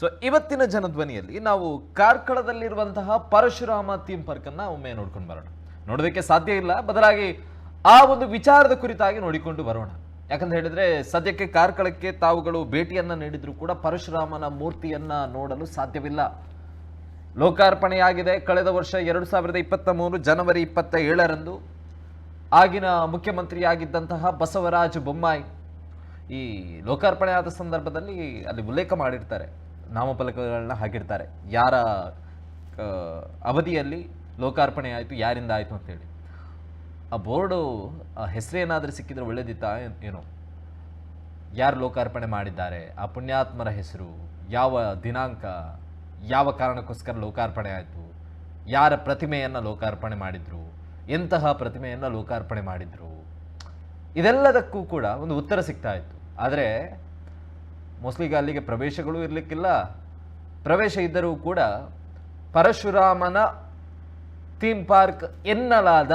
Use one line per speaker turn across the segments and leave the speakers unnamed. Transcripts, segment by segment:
So ಇವತ್ತಿನ ಜನಧ್ವನಿಯಲ್ಲಿ ನಾವು ಕಾರ್ಕಳದಲ್ಲಿರುವಂತಹ Parashurama theme park ಅನ್ನ ಒಮ್ಮೆ ನೋಡ್ಕೊಂಡು ಬರೋಣ. ನೋಡೋದಕ್ಕೆ ಸಾಧ್ಯ ಇಲ್ಲ. ಬದಲಾಗಿ ಆ ಒಂದು ವಿಚಾರದ ಕುರಿತಾಗಿ ನೋಡಿಕೊಂಡು ಬರೋಣ. ಯಾಕಂತ ಹೇಳಿದ್ರೆ ಸದ್ಯಕ್ಕೆ ಕಾರ್ಕಳಕ್ಕೆ ತಾವುಗಳು ಭೇಟಿಯನ್ನ ನೀಡಿದ್ರು ಕೂಡ ಪರಶುರಾಮನ ಮೂರ್ತಿಯನ್ನ ನೋಡಲು ಸಾಧ್ಯವಿಲ್ಲ. ಲೋಕಾರ್ಪಣೆಯಾಗಿದೆ. ಕಳೆದ ವರ್ಷ ಎರಡು ಸಾವಿರದ ಇಪ್ಪತ್ತ ಮೂರು ಜನವರಿ ಇಪ್ಪತ್ತ ಏಳರಂದು ಆಗಿನ ಮುಖ್ಯಮಂತ್ರಿಯಾಗಿದ್ದಂತಹ ಬಸವರಾಜ ಬೊಮ್ಮಾಯಿ ಈ ಲೋಕಾರ್ಪಣೆ ಆದ ಸಂದರ್ಭದಲ್ಲಿ ಅಲ್ಲಿ ಉಲ್ಲೇಖ ಮಾಡಿರ್ತಾರೆ. ನಾಮಫಲಕಗಳನ್ನ ಹಾಕಿರ್ತಾರೆ. ಯಾರ ಅವಧಿಯಲ್ಲಿ ಲೋಕಾರ್ಪಣೆ ಆಯಿತು, ಯಾರಿಂದ ಆಯಿತು ಅಂತೇಳಿ. ಆ ಬೋರ್ಡು ಹೆಸರೇನಾದರೂ ಸಿಕ್ಕಿದ್ರೆ ಒಳ್ಳೇದಿತ್ತಾ ಏನು? ಯಾರು ಲೋಕಾರ್ಪಣೆ ಮಾಡಿದ್ದಾರೆ? ಆ ಪುಣ್ಯಾತ್ಮರ ಹೆಸರು, ಯಾವ ದಿನಾಂಕ, ಯಾವ ಕಾರಣಕ್ಕೋಸ್ಕರ ಲೋಕಾರ್ಪಣೆ ಆಯಿತು? ಯಾರ ಪ್ರತಿಮೆಯನ್ನು ಲೋಕಾರ್ಪಣೆ ಮಾಡಿದರು? ಎಂತಹ ಪ್ರತಿಮೆಯನ್ನು ಲೋಕಾರ್ಪಣೆ ಮಾಡಿದರು? ಇದೆಲ್ಲದಕ್ಕೂ ಕೂಡ ಒಂದು ಉತ್ತರ ಸಿಗ್ತಾ ಇತ್ತು. ಆದರೆ ಮೋಸ್ಟ್ಲಿ ಈಗ ಅಲ್ಲಿಗೆ ಪ್ರವೇಶಗಳು ಇರಲಿಕ್ಕಿಲ್ಲ. ಪ್ರವೇಶ ಇದ್ದರೂ ಕೂಡ ಪರಶುರಾಮನ ಥೀಮ್ ಪಾರ್ಕ್ ಎನ್ನಲಾದ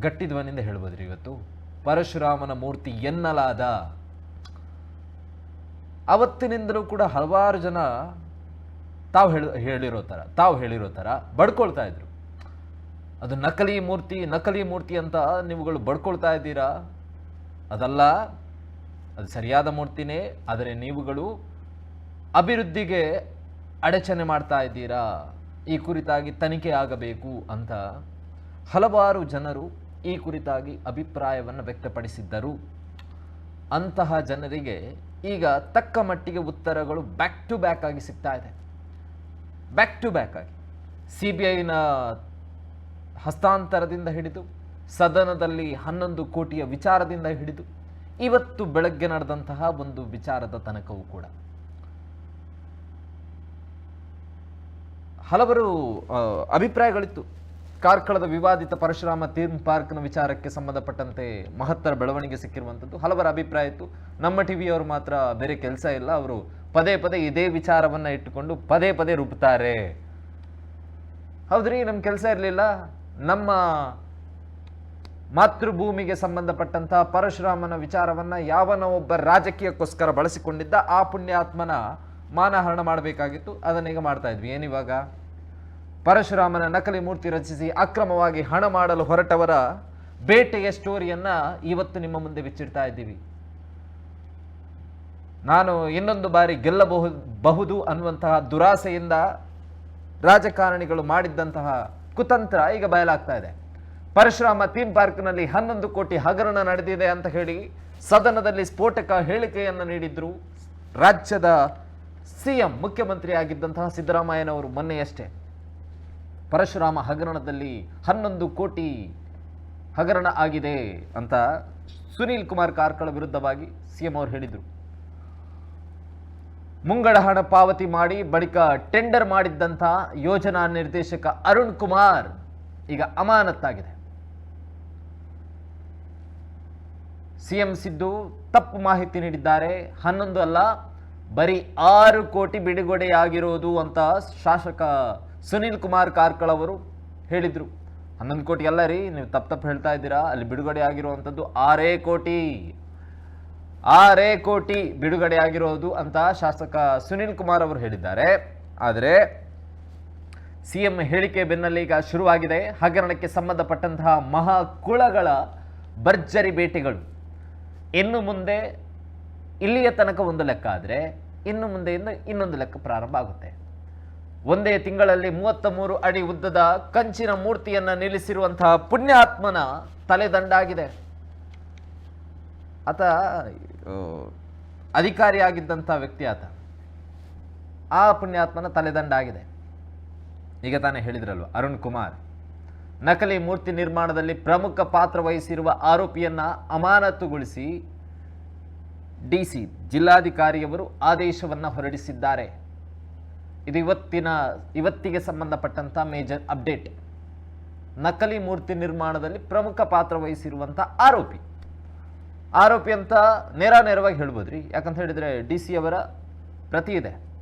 ಗಟ್ಟಿದ್ವನಿಂದ ಧ್ವನಿಯಿಂದ ಹೇಳ್ಬೋದ್ರಿ ಇವತ್ತು? ಪರಶುರಾಮನ ಮೂರ್ತಿ ಎನ್ನಲಾದ. ಅವತ್ತಿನಿಂದಲೂ ಕೂಡ ಹಲವಾರು ಜನ ತಾವು ಹೇಳಿ, ಹೇಳಿರೋ ಥರ, ತಾವು ಹೇಳಿರೋ ಥರ ಬಡ್ಕೊಳ್ತಾ ಇದ್ರು. ಅದು ನಕಲಿ ಮೂರ್ತಿ ನಕಲಿ ಮೂರ್ತಿ ಅಂತ ನೀವುಗಳು ಬಡ್ಕೊಳ್ತಾ ಇದ್ದೀರಾ? ಅದಲ್ಲ. ಅದು ಸರಿಯಾದ ಮೂರ್ತಿನೇ, ಆದರೆ ನೀವುಗಳು ಅಭಿವೃದ್ಧಿಗೆ ಅಡಚಣೆ ಮಾಡ್ತಾ ಇದ್ದೀರಾ? ಈ ಕುರಿತಾಗಿ ತನಿಖೆ ಆಗಬೇಕು ಅಂತ ಹಲವಾರು ಜನರು ಈ ಕುರಿತಾಗಿ ಅಭಿಪ್ರಾಯವನ್ನು ವ್ಯಕ್ತಪಡಿಸಿದ್ದರು. ಅಂತಹ ಜನರಿಗೆ ಈಗ ತಕ್ಕ ಮಟ್ಟಿಗೆ ಉತ್ತರಗಳು ಬ್ಯಾಕ್ ಟು ಬ್ಯಾಕ್ ಆಗಿ ಸಿಗ್ತಾ ಇದೆ. ಬ್ಯಾಕ್ ಟು ಬ್ಯಾಕ್ ಆಗಿ. ಸಿ ಬಿ ಐನ ಹಸ್ತಾಂತರದಿಂದ ಹಿಡಿದು, ಸದನದಲ್ಲಿ ಹನ್ನೊಂದು ಕೋಟಿಯ ವಿಚಾರದಿಂದ ಹಿಡಿದು ಇವತ್ತು ಬೆಳಗ್ಗೆ ನಡೆದಂತಹ ಒಂದು ವಿಚಾರದ ತನಕವೂ ಕೂಡ. ಹಲವರು ಅಭಿಪ್ರಾಯಗಳಿತ್ತು. ಕಾರ್ಕಳದ ವಿವಾದಿತ ಪರಶುರಾಮ ಥೀಮ್ ಪಾರ್ಕ್ನ ವಿಚಾರಕ್ಕೆ ಸಂಬಂಧಪಟ್ಟಂತೆ ಮಹತ್ತರ ಬೆಳವಣಿಗೆ ಸಿಕ್ಕಿರುವಂಥದ್ದು. ಹಲವರ ಅಭಿಪ್ರಾಯ ಇತ್ತು. ನಮ್ಮ ಟಿವಿಯವರು ಮಾತ್ರ ಬೇರೆ ಕೆಲಸ ಇಲ್ಲ. ಅವರು ಪದೇ ಪದೇ ಇದೇ ವಿಚಾರವನ್ನು ಇಟ್ಟುಕೊಂಡು ಪದೇ ಪದೇ ರುಬ್ತಾರೆ. ಹೌದ್ರಿ ನಮ್ಮ ಕೆಲಸ ಇರಲಿಲ್ಲ. ನಮ್ಮ ಮಾತೃಭೂಮಿಗೆ ಸಂಬಂಧಪಟ್ಟಂತಹ ಪರಶುರಾಮನ ವಿಚಾರವನ್ನ ಯಾವನ ಒಬ್ಬ ರಾಜಕೀಯಕ್ಕೋಸ್ಕರ ಬಳಸಿಕೊಂಡಿದ್ದ ಆ ಪುಣ್ಯಾತ್ಮನ ಮಾನಹರಣ ಮಾಡಬೇಕಾಗಿತ್ತು. ಅದನ್ನೀಗ ಮಾಡ್ತಾ ಇದ್ವಿ. ಏನಿವಾಗ? ಪರಶುರಾಮನ ನಕಲಿ ಮೂರ್ತಿ ರಚಿಸಿ ಅಕ್ರಮವಾಗಿ ಹಣ ಮಾಡಲು ಹೊರಟವರ ಬೇಟೆಯ ಸ್ಟೋರಿಯನ್ನ ಇವತ್ತು ನಿಮ್ಮ ಮುಂದೆ ಬಿಚ್ಚಿಡ್ತಾ ಇದ್ದೀವಿ. ನಾನು ಇನ್ನೊಂದು ಬಾರಿ ಗೆಲ್ಲಬಹುದು ಬಹುದು ಅನ್ನುವಂತಹ ದುರಾಸೆಯಿಂದ ರಾಜಕಾರಣಿಗಳು ಮಾಡಿದ್ದಂತಹ ಕುತಂತ್ರ ಈಗ ಬಯಲಾಗ್ತಾ ಇದೆ. ಪರಶುರಾಮ ಥೀಮ್ ಪಾರ್ಕ್ನಲ್ಲಿ ಹನ್ನೊಂದು ಕೋಟಿ ಹಗರಣ ನಡೆದಿದೆ ಅಂತ ಹೇಳಿ ಸದನದಲ್ಲಿ ಸ್ಫೋಟಕ ಹೇಳಿಕೆಯನ್ನು ನೀಡಿದ್ರು. ರಾಜ್ಯದ ಸಿಎಂ ಮುಖ್ಯಮಂತ್ರಿ ಆಗಿದ್ದಂತಹ ಸಿದ್ದರಾಮಯ್ಯನವರು ಮೊನ್ನೆಯಷ್ಟೇ. ಪರಶುರಾಮ ಹಗರಣದಲ್ಲಿ ಹನ್ನೊಂದು ಕೋಟಿ ಹಗರಣ ಆಗಿದೆ ಅಂತ ಸುನೀಲ್ ಕುಮಾರ್ ಕಾರ್ಕಳ ವಿರುದ್ಧವಾಗಿ ಸಿಎಂ ಅವರು ಹೇಳಿದರು. ಮುಂಗಡ ಹಣ ಪಾವತಿ ಮಾಡಿ ಬಳಿಕ ಟೆಂಡರ್ ಮಾಡಿದ್ದಂಥ ಯೋಜನಾ ನಿರ್ದೇಶಕ ಅರುಣ್ ಕುಮಾರ್ ಈಗ ಅಮಾನತ್ತಾಗಿದೆ. ಸಿಎಂ ಸಿದ್ದು ತಪ್ಪು ಮಾಹಿತಿ ನೀಡಿದ್ದಾರೆ. ಹನ್ನೊಂದು ಅಲ್ಲ, ಬರೀ ಆರು ಕೋಟಿ ಬಿಡುಗಡೆಯಾಗಿರೋದು ಅಂತ ಶಾಸಕ ಸುನಿಲ್ ಕುಮಾರ್ ಕಾರ್ಕಳ ಅವರು ಹೇಳಿದರು. ಹನ್ನೊಂದು ಕೋಟಿ ಅಲ್ಲ ರೀ, ನೀವು ತಪ್ಪು ತಪ್ಪು ಹೇಳ್ತಾ ಇದ್ದೀರಾ, ಅಲ್ಲಿ ಬಿಡುಗಡೆ ಆಗಿರುವಂಥದ್ದು ಆರೇ ಕೋಟಿ. ಆರೇ ಕೋಟಿ ಬಿಡುಗಡೆ ಆಗಿರೋದು ಅಂತ ಶಾಸಕ ಸುನಿಲ್ ಕುಮಾರ್ ಅವರು ಹೇಳಿದ್ದಾರೆ. ಆದರೆ, ಸಿಎಂ ಹೇಳಿಕೆ ಬೆನ್ನಲ್ಲಿ ಈಗ ಶುರುವಾಗಿದೆ. ಹಗರಣಕ್ಕೆ ಸಂಬಂಧಪಟ್ಟಂತಹ ಮಹಾಕುಳಗಳ ಭರ್ಜರಿ ಭೇಟಿಗಳು. ಇನ್ನು ಮುಂದೆ ಇಲ್ಲಿಯ ತನಕ ಒಂದು ಲೆಕ್ಕ ಆದರೆ ಇನ್ನು ಮುಂದೆಯಿಂದ ಇನ್ನೊಂದು ಲೆಕ್ಕ ಪ್ರಾರಂಭ ಆಗುತ್ತೆ. ಒಂದೇ ತಿಂಗಳಲ್ಲಿ ಮೂವತ್ತ ಮೂರು ಅಡಿ ಉದ್ದದ ಕಂಚಿನ ಮೂರ್ತಿಯನ್ನ ನಿಲ್ಲಿಸಿರುವಂತಹ ಪುಣ್ಯಾತ್ಮನ ತಲೆದಂಡಾಗಿದೆ. ಆತ ಅಧಿಕಾರಿಯಾಗಿದ್ದಂಥ ವ್ಯಕ್ತಿ ಆತ. ಆ ಪುಣ್ಯಾತ್ಮನ ತಲೆದಂಡ ಆಗಿದೆ ಈಗ ತಾನೇ ಹೇಳಿದ್ರಲ್ವ, ಅರುಣ್ ಕುಮಾರ್. ನಕಲಿ ಮೂರ್ತಿ ನಿರ್ಮಾಣದಲ್ಲಿ ಪ್ರಮುಖ ಪಾತ್ರ ವಹಿಸಿರುವ ಆರೋಪಿಯನ್ನ ಅಮಾನತುಗೊಳಿಸಿ ಡಿಸಿ ಜಿಲ್ಲಾಧಿಕಾರಿಯವರು ಆದೇಶವನ್ನು ಹೊರಡಿಸಿದ್ದಾರೆ. ಇದು ಇವತ್ತಿನ, ಇವತ್ತಿಗೆ ಸಂಬಂಧಪಟ್ಟಂಥ ಮೇಜರ್ ಅಪ್ಡೇಟ್. ನಕಲಿ ಮೂರ್ತಿ ನಿರ್ಮಾಣದಲ್ಲಿ ಪ್ರಮುಖ ಪಾತ್ರ ವಹಿಸಿರುವಂಥ ಆರೋಪಿ. ಆರೋಪಿ ಅಂತ ನೇರ ನೇರವಾಗಿ ಹೇಳ್ಬೋದ್ರಿ? ಯಾಕಂತ ಹೇಳಿದರೆ ಡಿ ಸಿ ಅವರ ಪ್ರತಿ ಇದೆ.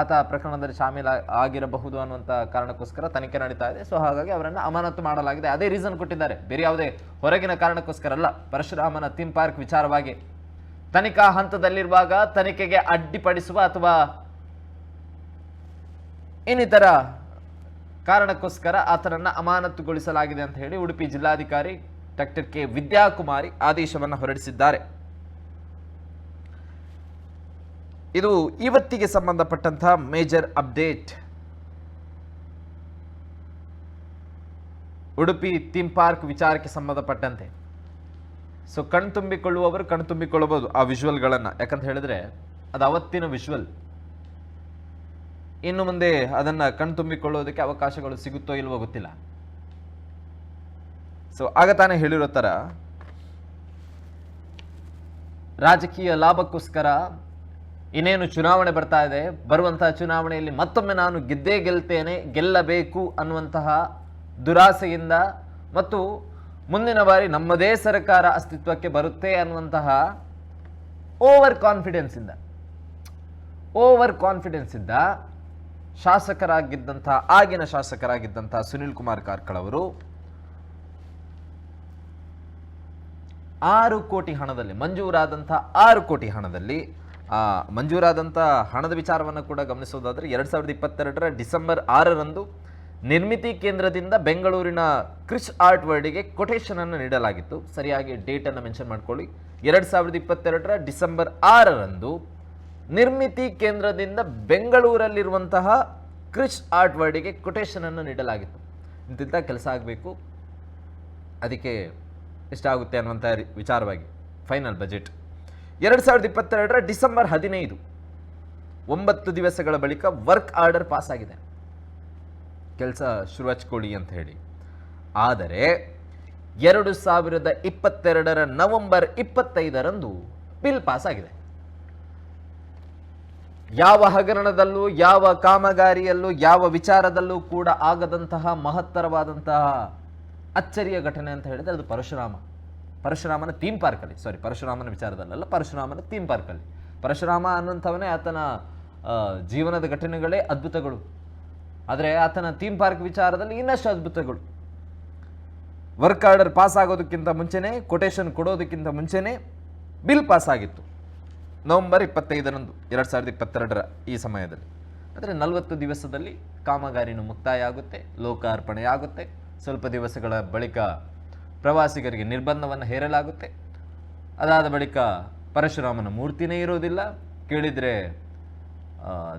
ಆತ ಪ್ರಕರಣದಲ್ಲಿ ಶಾಮೀಲ ಆಗಿರಬಹುದು ಅನ್ನುವಂಥ ಕಾರಣಕ್ಕೋಸ್ಕರ ತನಿಖೆ ನಡೀತಾ ಇದೆ. ಸೊ ಹಾಗಾಗಿ ಅವರನ್ನು ಅಮಾನತು ಮಾಡಲಾಗಿದೆ. ಅದೇ ರೀಸನ್ ಕೊಟ್ಟಿದ್ದಾರೆ. ಬೇರೆ ಯಾವುದೇ ಹೊರಗಿನ ಕಾರಣಕ್ಕೋಸ್ಕರ ಅಲ್ಲ. ಪರಶುರಾಮನ ಥೀಮ್ ಪಾರ್ಕ್ ವಿಚಾರವಾಗಿ ತನಿಖಾ ಹಂತದಲ್ಲಿರುವಾಗ ತನಿಖೆಗೆ ಅಡ್ಡಿಪಡಿಸುವ ಅಥವಾ ಇನ್ನಿತರ ಕಾರಣಕ್ಕೋಸ್ಕರ ಆತನನ್ನ ಅಮಾನತುಗೊಳಿಸಲಾಗಿದೆ ಅಂತ ಹೇಳಿ ಉಡುಪಿ ಜಿಲ್ಲಾಧಿಕಾರಿ ಡಾಕ್ಟರ್ ಕೆ ವಿದ್ಯಾಕುಮಾರಿ ಆದೇಶವನ್ನು ಹೊರಡಿಸಿದ್ದಾರೆ. ಇದು ಇವತ್ತಿಗೆ ಸಂಬಂಧಪಟ್ಟಂತಹ major update. Udupi theme park ವಿಚಾರಕ್ಕೆ ಸಂಬಂಧಪಟ್ಟಂತೆ. ಸೊ ಕಣ್ತುಂಬಿಕೊಳ್ಳುವವರು ಕಣ್ತುಂಬಿಕೊಳ್ಳಬಹುದು ಆ ವಿಷುವಲ್ಗಳನ್ನು ಯಾಕಂತ ಹೇಳಿದ್ರೆ, ಅದು ಅವತ್ತಿನ ವಿಷುವಲ್ ಇನ್ನು ಮುಂದೆ ಅದನ್ನು ಕಣ್ತುಂಬಿಕೊಳ್ಳೋದಕ್ಕೆ ಅವಕಾಶಗಳು ಸಿಗುತ್ತೋ ಇಲ್ವೋ ಗೊತ್ತಿಲ್ಲ. ಸೊ, ಆಗ ತಾನೇ ಹೇಳಿರೋ ಥರ ರಾಜಕೀಯ ಲಾಭಕ್ಕೋಸ್ಕರ ಇನ್ನೇನು ಚುನಾವಣೆ ಬರ್ತಾ ಇದೆ, ಬರುವಂತಹ ಚುನಾವಣೆಯಲ್ಲಿ ಮತ್ತೊಮ್ಮೆ ನಾನು ಗೆದ್ದೇ ಗೆಲ್ತೇನೆ, ಗೆಲ್ಲಬೇಕು ಅನ್ನುವಂತಹ ದುರಾಸೆಯಿಂದ ಮತ್ತು ಮುಂದಿನ ಬಾರಿ ನಮ್ಮದೇ ಸರ್ಕಾರ ಅಸ್ತಿತ್ವಕ್ಕೆ ಬರುತ್ತೆ ಅನ್ನುವಂತಹ ಓವರ್ ಕಾನ್ಫಿಡೆನ್ಸ್ ಇಂದ. ಓವರ್ ಕಾನ್ಫಿಡೆನ್ಸ್ ಇಂದ ಶಾಸಕರಾಗಿದ್ದಂತಹ ಆಗಿನ ಶಾಸಕರಾಗಿದ್ದಂತಹ ಸುನಿಲ್ ಕುಮಾರ್ ಕಾರ್ಕಳವರು ಆರು ಕೋಟಿ ಹಣದಲ್ಲಿ, ಮಂಜೂರಾದಂಥ ಆರು ಕೋಟಿ ಹಣದಲ್ಲಿ ಮಂಜೂರಾದಂಥ ಹಣದ ವಿಚಾರವನ್ನು ಕೂಡ ಗಮನಿಸೋದಾದರೆ ಎರಡು ಸಾವಿರದ ಇಪ್ಪತ್ತೆರಡರ ಡಿಸೆಂಬರ್ ಆರರಂದು ನಿರ್ಮಿತಿ ಕೇಂದ್ರದಿಂದ ಬೆಂಗಳೂರಿನ ಕ್ರಿಶ್ ಆರ್ಟ್ ವರ್ಡಿಗೆ ಕೊಟೇಶನನ್ನು ನೀಡಲಾಗಿತ್ತು. ಸರಿಯಾಗಿ ಡೇಟನ್ನು ಮೆನ್ಷನ್ ಮಾಡ್ಕೊಳ್ಳಿ. ಎರಡು ಸಾವಿರದ ಇಪ್ಪತ್ತೆರಡರ ಡಿಸೆಂಬರ್ ಆರರಂದು ನಿರ್ಮಿತಿ ಕೇಂದ್ರದಿಂದ ಬೆಂಗಳೂರಲ್ಲಿರುವಂತಹ ಕ್ರಿಶ್ ಆರ್ಟ್ ವರ್ಡಿಗೆ ಕೊಟೇಶನನ್ನು ನೀಡಲಾಗಿತ್ತು. ಇಂತಿಂಥ ಕೆಲಸ ಆಗಬೇಕು. ಅದಕ್ಕೆ ಎಷ್ಟಾಗುತ್ತೆ ಅನ್ನುವಂಥ ವಿಚಾರವಾಗಿ. ಫೈನಲ್ ಬಜೆಟ್ ಎರಡು ಸಾವಿರದ ಇಪ್ಪತ್ತೆರಡರ ಡಿಸೆಂಬರ್ ಹದಿನೈದು, ಒಂಬತ್ತು ದಿವಸಗಳ ಬಳಿಕ ವರ್ಕ್ ಆರ್ಡರ್ ಪಾಸ್ ಆಗಿದೆ ಕೆಲಸ ಶುರು ಹಚ್ಕೊಳ್ಳಿ ಅಂತ ಹೇಳಿ. ಆದರೆ ಎರಡು ಸಾವಿರದ ಇಪ್ಪತ್ತೆರಡರ ನವೆಂಬರ್ ಇಪ್ಪತ್ತೈದರಂದು ಬಿಲ್ ಪಾಸ್ ಆಗಿದೆ ಯಾವ ಹಗರಣದಲ್ಲೂ, ಯಾವ ಕಾಮಗಾರಿಯಲ್ಲೂ, ಯಾವ ವಿಚಾರದಲ್ಲೂ ಕೂಡ ಆಗದಂತಹ ಮಹತ್ತರವಾದಂತಹ ಅಚ್ಚರಿಯ ಘಟನೆ ಅಂತ ಹೇಳಿದರೆ ಅದು ಪರಶುರಾಮ. ಪರಶುರಾಮನ ಥೀಮ್ ಪಾರ್ಕಲ್ಲಿ ಸಾರಿ ಪರಶುರಾಮನ ವಿಚಾರದಲ್ಲಲ್ಲ, ಪರಶುರಾಮನ ಥೀಮ್ ಪಾರ್ಕಲ್ಲಿ ಪರಶುರಾಮ ಅನ್ನುವಂಥವನೇ ಆತನ ಜೀವನದ ಘಟನೆಗಳೇ ಅದ್ಭುತಗಳು. ಆದರೆ ಆತನ ಥೀಮ್ ಪಾರ್ಕ್ ವಿಚಾರದಲ್ಲಿ ಇನ್ನಷ್ಟು ಅದ್ಭುತಗಳು. ವರ್ಕ್ ಆರ್ಡರ್ ಪಾಸ್ ಆಗೋದಕ್ಕಿಂತ ಮುಂಚೆನೇ ಕೊಟೇಶನ್ ಕೊಡೋದಕ್ಕಿಂತ ಮುಂಚೆನೇ ಬಿಲ್ ಪಾಸ್ ಆಗಿತ್ತು. ನವೆಂಬರ್ ಇಪ್ಪತ್ತೈದರಂದು, ಎರಡು ಸಾವಿರದ ಇಪ್ಪತ್ತೆರಡರ ಈ ಸಮಯದಲ್ಲಿ. ಅಂದರೆ ನಲವತ್ತು ದಿವಸದಲ್ಲಿ ಕಾಮಗಾರಿನೂ ಮುಕ್ತಾಯ ಆಗುತ್ತೆ ಲೋಕಾರ್ಪಣೆ ಆಗುತ್ತೆ ಸ್ವಲ್ಪ ದಿವಸಗಳ ಬಳಿಕ ಪ್ರವಾಸಿಗರಿಗೆ ನಿರ್ಬಂಧವನ್ನು ಹೇರಲಾಗುತ್ತೆ. ಅದಾದ ಬಳಿಕ ಪರಶುರಾಮನ ಮೂರ್ತಿನೇ ಇರೋದಿಲ್ಲ. ಕೇಳಿದರೆ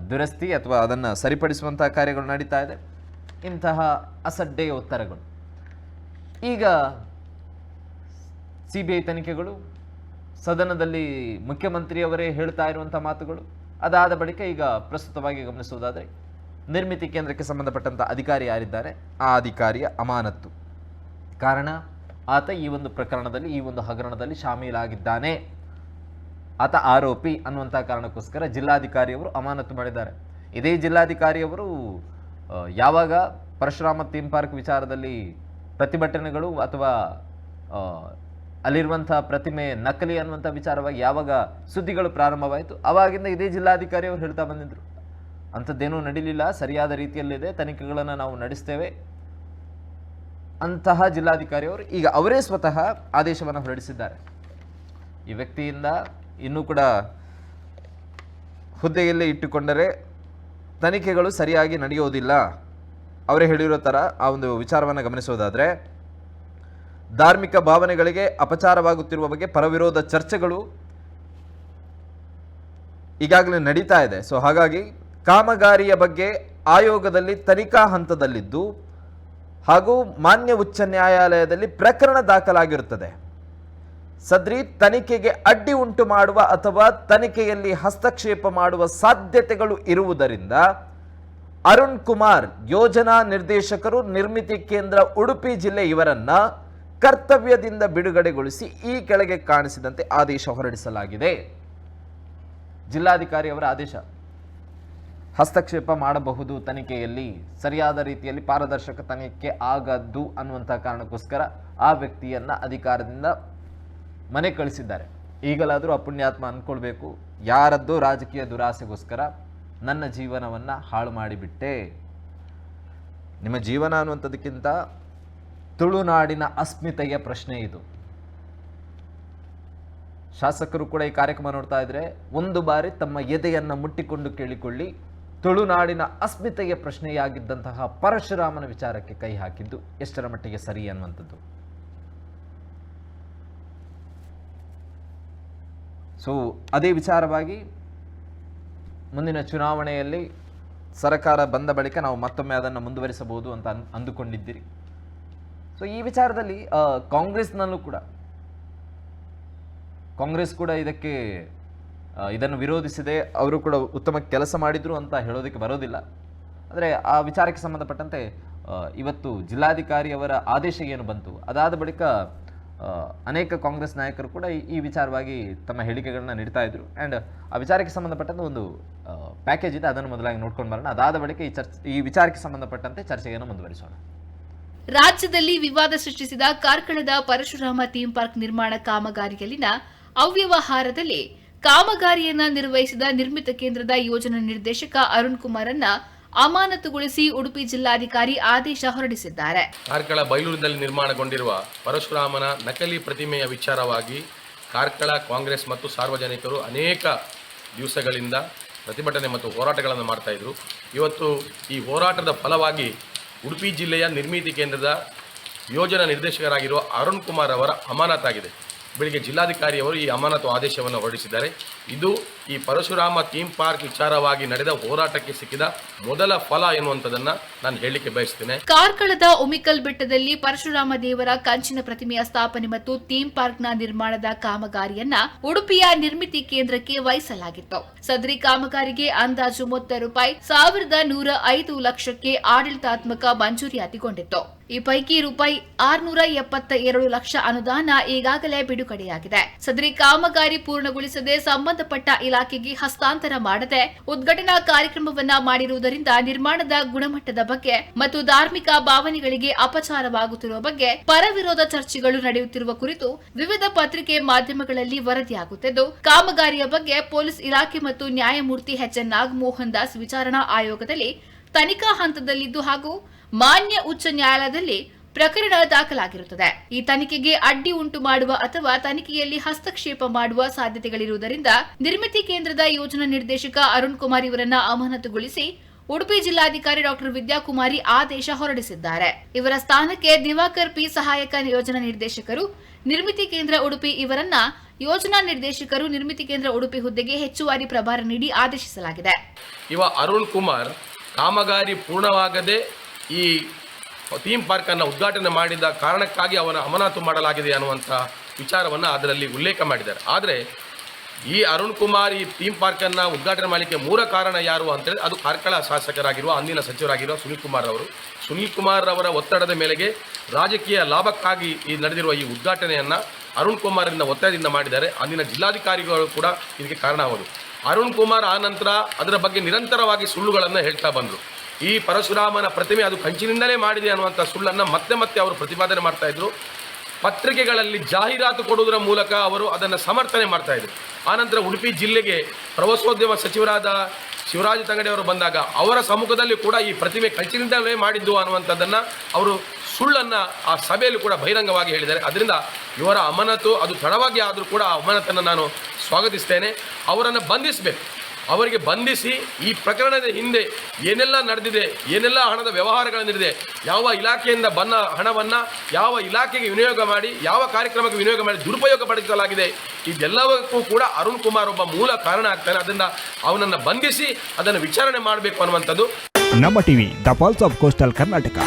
ದುರಸ್ತಿ ಅಥವಾ ಅದನ್ನು ಸರಿಪಡಿಸುವಂತಹ ಕಾರ್ಯಗಳು ನಡೀತಾ ಇದೆ. ಇಂತಹ ಅಸಡ್ಡೆಯ ಉತ್ತರಗಳು ಈಗ ಸಿ ಬಿ ಐ ತನಿಖೆಗಳು, ಸದನದಲ್ಲಿ ಮುಖ್ಯಮಂತ್ರಿಯವರೇ ಹೇಳ್ತಾ ಇರುವಂಥ ಮಾತುಗಳು, ಅದಾದ ಬಳಿಕ ಈಗ ಪ್ರಸ್ತುತವಾಗಿ ಗಮನಿಸುವುದಾದರೆ, ನಿರ್ಮಿತಿ ಕೇಂದ್ರಕ್ಕೆ ಸಂಬಂಧಪಟ್ಟಂಥ ಅಧಿಕಾರಿ ಯಾರಿದ್ದಾರೆ? ಆ ಅಧಿಕಾರಿಯ ಅಮಾನತ್ತು. ಕಾರಣ? ಆತ ಈ ಒಂದು ಪ್ರಕರಣದಲ್ಲಿ, ಈ ಒಂದು ಹಗರಣದಲ್ಲಿ ಶಾಮೀಲಾಗಿದ್ದಾನೆ. ಆತ ಆರೋಪಿ ಅನ್ನುವಂಥ ಕಾರಣಕ್ಕೋಸ್ಕರ ಜಿಲ್ಲಾಧಿಕಾರಿಯವರು ಅಮಾನತು ಮಾಡಿದ್ದಾರೆ. ಇದೇ ಜಿಲ್ಲಾಧಿಕಾರಿಯವರು ಯಾವಾಗ ಪರಶುರಾಮ ಥೀಮ್ ಪಾರ್ಕ್ ವಿಚಾರದಲ್ಲಿ ಪ್ರತಿಭಟನೆಗಳು ಅಥವಾ ಅಲ್ಲಿರುವಂಥ ಪ್ರತಿಮೆ ನಕಲಿ ಅನ್ನುವಂಥ ವಿಚಾರವಾಗಿ ಯಾವಾಗ ಸುದ್ದಿಗಳು ಪ್ರಾರಂಭವಾಯಿತು, ಅವಾಗಿಂದ ಇದೇ ಜಿಲ್ಲಾಧಿಕಾರಿಯವರು ಹೇಳ್ತಾ ಬಂದಿದ್ದರು ಅಂಥದ್ದೇನೂ ನಡೀಲಿಲ್ಲ, ಸರಿಯಾದ ರೀತಿಯಲ್ಲಿದೆ, ತನಿಖೆಗಳನ್ನು ನಾವು ನಡೆಸ್ತೇವೆ. ಅಂತಹ ಜಿಲ್ಲಾಧಿಕಾರಿಯವರು ಈಗ ಅವರೇ ಸ್ವತಃ ಆದೇಶವನ್ನು ಹೊರಡಿಸಿದ್ದಾರೆ. ಈ ವ್ಯಕ್ತಿಯಿಂದ ಇನ್ನೂ ಕೂಡ ಹುದ್ದೆಯಲ್ಲೇ ಇಟ್ಟುಕೊಂಡರೆ ತನಿಖೆಗಳು ಸರಿಯಾಗಿ ನಡೆಯೋದಿಲ್ಲ. ಅವರೇ ಹೇಳಿರೋ ಥರ ಆ ಒಂದು ವಿಚಾರವನ್ನು ಗಮನಿಸೋದಾದರೆ, ಧಾರ್ಮಿಕ ಭಾವನೆಗಳಿಗೆ ಅಪಚಾರವಾಗುತ್ತಿರುವ ಬಗ್ಗೆ ಪರವಿರೋಧ ಚರ್ಚೆಗಳು ಈಗಾಗಲೇ ನಡೀತಾ ಇದೆ. ಸೊ ಹಾಗಾಗಿ ಕಾಮಗಾರಿಯ ಬಗ್ಗೆ ಆಯೋಗದಲ್ಲಿ ತನಿಖಾ ಹಂತದಲ್ಲಿದ್ದು ಹಾಗೂ ಮಾನ್ಯ ಉಚ್ಚ ನ್ಯಾಯಾಲಯದಲ್ಲಿ ಪ್ರಕರಣ ದಾಖಲಾಗಿರುತ್ತದೆ. ಸದ್ರಿ ತನಿಖೆಗೆ ಅಡ್ಡಿ ಉಂಟು ಮಾಡುವ ಅಥವಾ ತನಿಖೆಯಲ್ಲಿ ಹಸ್ತಕ್ಷೇಪ ಮಾಡುವ ಸಾಧ್ಯತೆಗಳು ಇರುವುದರಿಂದ ಅರುಣ್ ಕುಮಾರ್ ಯೋಜನಾ ನಿರ್ದೇಶಕರು ನಿರ್ಮಿತಿ ಕೇಂದ್ರ ಉಡುಪಿ ಜಿಲ್ಲೆ ಇವರನ್ನ ಕರ್ತವ್ಯದಿಂದ ಬಿಡುಗಡೆಗೊಳಿಸಿ ಈ ಕೆಳಗೆ ಕಾಣಿಸಿದಂತೆ ಆದೇಶ ಹೊರಡಿಸಲಾಗಿದೆ. ಜಿಲ್ಲಾಧಿಕಾರಿಯವರ ಆದೇಶ. ಹಸ್ತಕ್ಷೇಪ ಮಾಡಬಹುದು ತನಿಖೆಯಲ್ಲಿ ಸರಿಯಾದ ರೀತಿಯಲ್ಲಿ ಪಾರದರ್ಶಕ ತನಿಖೆ ಆಗದ್ದು ಅನ್ನುವಂಥ ಕಾರಣಕ್ಕೋಸ್ಕರ ಆ ವ್ಯಕ್ತಿಯನ್ನ ಅಧಿಕಾರದಿಂದ ಮನೆ ಕಳಿಸಿದ್ದಾರೆ. ಈಗಲಾದರೂ ಅಪುಣ್ಯಾತ್ಮ ಅಂದ್ಕೊಳ್ಬೇಕು, ಯಾರದ್ದೋ ರಾಜಕೀಯ ದುರಾಸೆಗೋಸ್ಕರ ನನ್ನ ಜೀವನವನ್ನ ಹಾಳು ಮಾಡಿಬಿಟ್ಟೆ. ನಿಮ್ಮ ಜೀವನ ಅನ್ನುವಂಥದ್ದಕ್ಕಿಂತ ತುಳುನಾಡಿನ ಅಸ್ಮಿತೆಯ ಪ್ರಶ್ನೆ ಇದು. ಶಾಸಕರು ಕೂಡ ಈ ಕಾರ್ಯಕ್ರಮ ನೋಡ್ತಾ ಇದ್ರೆ ಒಂದು ಬಾರಿ ತಮ್ಮ ಎದೆಯನ್ನು ಮುಟ್ಟಿಕೊಂಡು ಕೇಳಿಕೊಳ್ಳಿ. ತುಳುನಾಡಿನ ಅಸ್ಮಿತೆಯ ಪ್ರಶ್ನೆಯಾಗಿದ್ದಂತಹ ಪರಶುರಾಮನ ವಿಚಾರಕ್ಕೆ ಕೈ ಹಾಕಿದ್ದು ಎಷ್ಟರ ಮಟ್ಟಿಗೆ ಸರಿ ಅನ್ನುವಂಥದ್ದು? ಸೊ ಅದೇ ವಿಚಾರವಾಗಿ ಮುಂದಿನ ಚುನಾವಣೆಯಲ್ಲಿ ಸರ್ಕಾರ ಬಂದ ಬಳಿಕ ನಾವು ಮತ್ತೊಮ್ಮೆ ಅದನ್ನು ಮುಂದುವರಿಸಬಹುದು ಅಂತ ಅಂದುಕೊಂಡಿದ್ದೀರಿ. ಸೊ ಈ ವಿಚಾರದಲ್ಲಿ ಕಾಂಗ್ರೆಸ್ನಲ್ಲೂ ಕೂಡ, ಕಾಂಗ್ರೆಸ್ ಕೂಡ ಇದಕ್ಕೆ ಇದನ್ನು ವಿರೋಧಿಸಿದೆ ಅವರು ಕೂಡ ಉತ್ತಮ ಕೆಲಸ ಮಾಡಿದ್ರು ಅಂತ ಹೇಳೋದಕ್ಕೆ ಬರೋದಿಲ್ಲ. ಆದರೆ ಆ ವಿಚಾರಕ್ಕೆ ಸಂಬಂಧಪಟ್ಟಂತೆ ಇವತ್ತು ಜಿಲ್ಲಾಧಿಕಾರಿ ಅವರ ಆದೇಶ ಏನು ಬಂತು? ಅದಾದ ಬಳಿಕ ಅನೇಕ ಕಾಂಗ್ರೆಸ್ ನಾಯಕರು ಕೂಡ ಈ- ಈ ವಿಚಾರವಾಗಿ ತಮ್ಮ ಹೇಳಿಕೆಗಳನ್ನ ನೀಡ್ತಾ ಇದ್ರು. ಆ್ಯಂಡ್ ಆ ವಿಚಾರಕ್ಕೆ ಸಂಬಂಧಪಟ್ಟಂತೆ ಒಂದು ಪ್ಯಾಕೇಜ್ ಇದೆ, ಅದನ್ನು ಮೊದಲಾಗಿ ನೋಡ್ಕೊಂಡು ಬರೋಣ. ಅದಾದ ಬಳಿಕ ಈ ಚರ್ಚೆ, ಈ ವಿಚಾರಕ್ಕೆ ಸಂಬಂಧಪಟ್ಟಂತೆ ಚರ್ಚೆಯನ್ನು ಮುಂದುವರಿಸೋಣ.
ರಾಜ್ಯದಲ್ಲಿ ವಿವಾದ ಸೃಷ್ಟಿಸಿದ ಕಾರ್ಕಳದ ಪರಶುರಾಮ ಥೀಮ್ ಪಾರ್ಕ್ ನಿರ್ಮಾಣ ಕಾಮಗಾರಿಯಲ್ಲಿನ ಅವ್ಯವಹಾರದಲ್ಲಿ ಕಾಮಗಾರಿಯನ್ನ ನಿರ್ವಹಿಸಿದ ನಿರ್ಮಿತ ಕೇಂದ್ರದ ಯೋಜನಾ ನಿರ್ದೇಶಕ ಅರುಣ್ ಕುಮಾರನ್ನ ಅಮಾನತುಗೊಳಿಸಿ ಉಡುಪಿ ಜಿಲ್ಲಾಧಿಕಾರಿ ಆದೇಶ ಹೊರಡಿಸಿದ್ದಾರೆ.
ಕಾರ್ಕಳ ಬೈಲೂರಿನಲ್ಲಿ ನಿರ್ಮಾಣಗೊಂಡಿರುವ ಪರಶುರಾಮನ ನಕಲಿ ಪ್ರತಿಮೆಯ ವಿಚಾರವಾಗಿ ಕಾರ್ಕಳ ಕಾಂಗ್ರೆಸ್ ಮತ್ತು ಸಾರ್ವಜನಿಕರು ಅನೇಕ ದಿವಸಗಳಿಂದ ಪ್ರತಿಭಟನೆ ಮತ್ತು ಹೋರಾಟಗಳನ್ನು ಮಾಡ್ತಾ ಇದ್ರು. ಇವತ್ತು ಈ ಹೋರಾಟದ ಫಲವಾಗಿ ಉಡುಪಿ ಜಿಲ್ಲೆಯ ನಿರ್ಮಿತಿ ಕೇಂದ್ರದ ಯೋಜನಾ ನಿರ್ದೇಶಕರಾಗಿರುವ ಅರುಣ್ ಕುಮಾರ್ ಅವರ ಅಮಾನತಾಗಿದೆ. ಬೆಳಿಗ್ಗೆ ಜಿಲ್ಲಾಧಿಕಾರಿಯವರು ಈ ಅಮಾನತು ಆದೇಶವನ್ನು ಹೊರಡಿಸಿದ್ದಾರೆ. ಇದು ಈ ಪರಶುರಾಮ ಥೀಮ್ ಪಾರ್ಕ್ ವಿಚಾರವಾಗಿ ನಡೆದ ಹೋರಾಟಕ್ಕೆ ಸಿಕ್ಕಿದ ಮೊದಲ ಫಲ ಎನ್ನುವಂಥದ್ದನ್ನು ನಾನು ಹೇಳಲಿಕ್ಕೆ ಬಯಸ್ತೇನೆ
ಕಾರ್ಕಳದ ಉಮಿಕಲ್ ಬೆಟ್ಟದಲ್ಲಿ ಪರಶುರಾಮ ದೇವರ ಕಂಚಿನ ಪ್ರತಿಮೆಯ ಸ್ಥಾಪನೆ ಮತ್ತು ಥೀಮ್ ಪಾರ್ಕ್ನ ನಿರ್ಮಾಣದ ಕಾಮಗಾರಿಯನ್ನ ಉಡುಪಿಯ ನಿರ್ಮಿತಿ ಕೇಂದ್ರಕ್ಕೆ ವಹಿಸಲಾಗಿತ್ತು. ಸದರಿ ಕಾಮಗಾರಿಗೆ ಅಂದಾಜು ಮೊತ್ತ ರೂಪಾಯಿ, ಸಾವಿರದ ನೂರ ಐದು ಲಕ್ಷಕ್ಕೆ ಆಡಳಿತಾತ್ಮಕ ಮಂಜೂರಿಯಾತಿಗೊಂಡಿತ್ತು ಈ ಪೈಕಿ ರೂಪಾಯಿ ಆರ್ನೂರ ಎಪ್ಪತ್ತ ಎರಡು ಲಕ್ಷ ಅನುದಾನ ಈಗಾಗಲೇ ಬಿಡುಗಡೆಯಾಗಿದೆ. ಸದರಿ ಕಾಮಗಾರಿ ಪೂರ್ಣಗೊಳಿಸದೆ ಸಂಬಂಧಪಟ್ಟ ಇಲಾಖೆಗೆ ಹಸ್ತಾಂತರ ಮಾಡದೆ ಉದ್ಘಾಟನಾ ಕಾರ್ಯಕ್ರಮವನ್ನ ಮಾಡಿರುವುದರಿಂದ ನಿರ್ಮಾಣದ ಗುಣಮಟ್ಟದ ಬಗ್ಗೆ ಮತ್ತು ಧಾರ್ಮಿಕ ಭಾವನೆಗಳಿಗೆ ಅಪಚಾರವಾಗುತ್ತಿರುವ ಬಗ್ಗೆ ಪರವಿರೋಧ ಚರ್ಚೆಗಳು ನಡೆಯುತ್ತಿರುವ ಕುರಿತು ವಿವಿಧ ಪತ್ರಿಕೆ ಮಾಧ್ಯಮಗಳಲ್ಲಿ ವರದಿಯಾಗುತ್ತಿದ್ದು, ಕಾಮಗಾರಿಯ ಬಗ್ಗೆ ಪೊಲೀಸ್ ಇಲಾಖೆ ಮತ್ತು ನ್ಯಾಯಮೂರ್ತಿ ಎಚ್ ಎನ್ ನಾಗಮೋಹನ್ ದಾಸ್ ವಿಚಾರಣಾ ಆಯೋಗದಲ್ಲಿ ತನಿಖಾ ಹಂತದಲ್ಲಿದ್ದು ಹಾಗೂ ಮಾನ್ಯ ಉಚ್ಚ ನ್ಯಾಯಾಲಯದಲ್ಲಿ ಪ್ರಕರಣ ದಾಖಲಾಗಿರುತ್ತದೆ. ಈ ತನಿಖೆಗೆ ಅಡ್ಡಿ ಉಂಟು ಮಾಡುವ ಅಥವಾ ತನಿಖೆಯಲ್ಲಿ ಹಸ್ತಕ್ಷೇಪ ಮಾಡುವ ಸಾಧ್ಯತೆಗಳಿರುವುದರಿಂದ ನಿರ್ಮಿತಿ ಕೇಂದ್ರದ ಯೋಜನಾ ನಿರ್ದೇಶಕ ಅರುಣ್ ಕುಮಾರ್ ಇವರನ್ನ ಅಮಾನತುಗೊಳಿಸಿ ಉಡುಪಿ ಜಿಲ್ಲಾಧಿಕಾರಿ ಡಾಕ್ಟರ್ ವಿದ್ಯಾಕುಮಾರಿ ಆದೇಶ ಹೊರಡಿಸಿದ್ದಾರೆ. ಇವರ ಸ್ಥಾನಕ್ಕೆ ದಿವಾಕರ್ ಪಿ ಸಹಾಯಕ ಯೋಜನಾ ನಿರ್ದೇಶಕರು, ನಿರ್ಮಿತಿ ಕೇಂದ್ರ ಉಡುಪಿ ಇವರನ್ನ ಯೋಜನಾ ನಿರ್ದೇಶಕರು, ನಿರ್ಮಿತಿ ಕೇಂದ್ರ ಉಡುಪಿ ಹುದ್ದೆಗೆ ಹೆಚ್ಚುವರಿ ಪ್ರಭಾರ ನೀಡಿ ಆದೇಶಿಸಲಾಗಿದೆ.
ಇವ ಅರುಣ್ ಕುಮಾರ್ ಕಾಮಗಾರಿ ಪೂರ್ಣವಾಗದೆ ಈ ಥೀಮ್ ಪಾರ್ಕನ್ನು ಉದ್ಘಾಟನೆ ಮಾಡಿದ ಕಾರಣಕ್ಕಾಗಿ ಅವನ ಅಮಾನತು ಮಾಡಲಾಗಿದೆ ಅನ್ನುವಂಥ ವಿಚಾರವನ್ನು ಅದರಲ್ಲಿ ಉಲ್ಲೇಖ ಮಾಡಿದ್ದಾರೆ. ಆದರೆ ಈ ಅರುಣ್ ಕುಮಾರ್ ಈ ಥೀಮ್ ಪಾರ್ಕನ್ನು ಉದ್ಘಾಟನೆ ಮಾಡಲಿಕ್ಕೆ ಮೂಲ ಕಾರಣ ಯಾರು ಅಂತೇಳಿ ಅದು ಕಾರ್ಕಳ ಶಾಸಕರಾಗಿರುವ ಅಂದಿನ ಸಚಿವರಾಗಿರುವ ಸುನೀಲ್ ಕುಮಾರ್ ಅವರು. ಸುನೀಲ್ ಕುಮಾರ್ ಅವರ ಒತ್ತಡದ ಮೇಲೆಗೆ ರಾಜಕೀಯ ಲಾಭಕ್ಕಾಗಿ ಈ ನಡೆದಿರುವ ಈ ಉದ್ಘಾಟನೆಯನ್ನು ಅರುಣ್ ಕುಮಾರ್ನ ಒತ್ತಡದಿಂದ ಮಾಡಿದ್ದಾರೆ. ಅಂದಿನ ಜಿಲ್ಲಾಧಿಕಾರಿಗಳು ಕೂಡ ಇದಕ್ಕೆ ಕಾರಣವಾದರು ಅರುಣ್ ಕುಮಾರ್ ಆ ನಂತರ ಅದರ ಬಗ್ಗೆ ನಿರಂತರವಾಗಿ ಸುಳ್ಳುಗಳನ್ನು ಹೇಳ್ತಾ ಬಂದರು. ಈ ಪರಶುರಾಮನ ಪ್ರತಿಮೆ ಅದು ಕಂಚಿನಿಂದಲೇ ಮಾಡಿದೆ ಅನ್ನುವಂಥ ಸುಳ್ಳನ್ನು ಮತ್ತೆ ಮತ್ತೆ ಅವರು ಪ್ರತಿಪಾದನೆ ಮಾಡ್ತಾ ಇದ್ರು. ಪತ್ರಿಕೆಗಳಲ್ಲಿ ಜಾಹೀರಾತು ಕೊಡುವುದರ ಮೂಲಕ ಅವರು ಅದನ್ನು ಸಮರ್ಥನೆ ಮಾಡ್ತಾ ಇದ್ರು. ಆನಂತರ ಉಡುಪಿ ಜಿಲ್ಲೆಗೆ ಪ್ರವಾಸೋದ್ಯಮ ಸಚಿವರಾದ ಶಿವರಾಜ ತಂಗಡಿ ಅವರು ಬಂದಾಗ ಅವರ ಸಮ್ಮುಖದಲ್ಲಿ ಕೂಡ ಈ ಪ್ರತಿಮೆ ಕಂಚಿನಿಂದಲೇ ಮಾಡಿದ್ದು ಅನ್ನುವಂಥದ್ದನ್ನು ಅವರು ಸುಳ್ಳನ್ನು ಆ ಸಭೆಯಲ್ಲಿ ಕೂಡ ಬಹಿರಂಗವಾಗಿ ಹೇಳಿದ್ದಾರೆ. ಅದರಿಂದ ಇವರ ಅಮಾನತು ಅದು ತಡವಾಗಿ ಆದರೂ ಕೂಡ ಆ ಅಮಾನತನ್ನು ನಾನು ಸ್ವಾಗತಿಸ್ತೇನೆ. ಅವರನ್ನು ಬಂಧಿಸಬೇಕು. ಅವರಿಗೆ ಬಂಧಿಸಿ ಈ ಪ್ರಕರಣದ ಹಿಂದೆ ಏನೆಲ್ಲ ನಡೆದಿದೆ, ಏನೆಲ್ಲ ಹಣದ ವ್ಯವಹಾರಗಳು ನಡೆದಿದೆ ಯಾವ ಇಲಾಖೆಯಿಂದ ಬಂದ ಹಣವನ್ನು, ಯಾವ ಇಲಾಖೆಗೆ ವಿನಿಯೋಗ ಮಾಡಿ, ಯಾವ ಕಾರ್ಯಕ್ರಮಕ್ಕೆ ವಿನಿಯೋಗ ಮಾಡಿ ದುರುಪಯೋಗ ಪಡಿಸಲಾಗಿದೆ, ಇದೆಲ್ಲವಕ್ಕೂ ಕೂಡ ಅರುಣ್ ಕುಮಾರ್ ಒಬ್ಬ ಮೂಲ ಕಾರಣ ಆಗ್ತಾನೆ. ಅದನ್ನು ಅವನನ್ನು ಬಂಧಿಸಿ ಅದನ್ನು ವಿಚಾರಣೆ ಮಾಡಬೇಕು ಅನ್ನುವಂಥದ್ದು.
ನಮ್ಮ TV, the of coastal Karnataka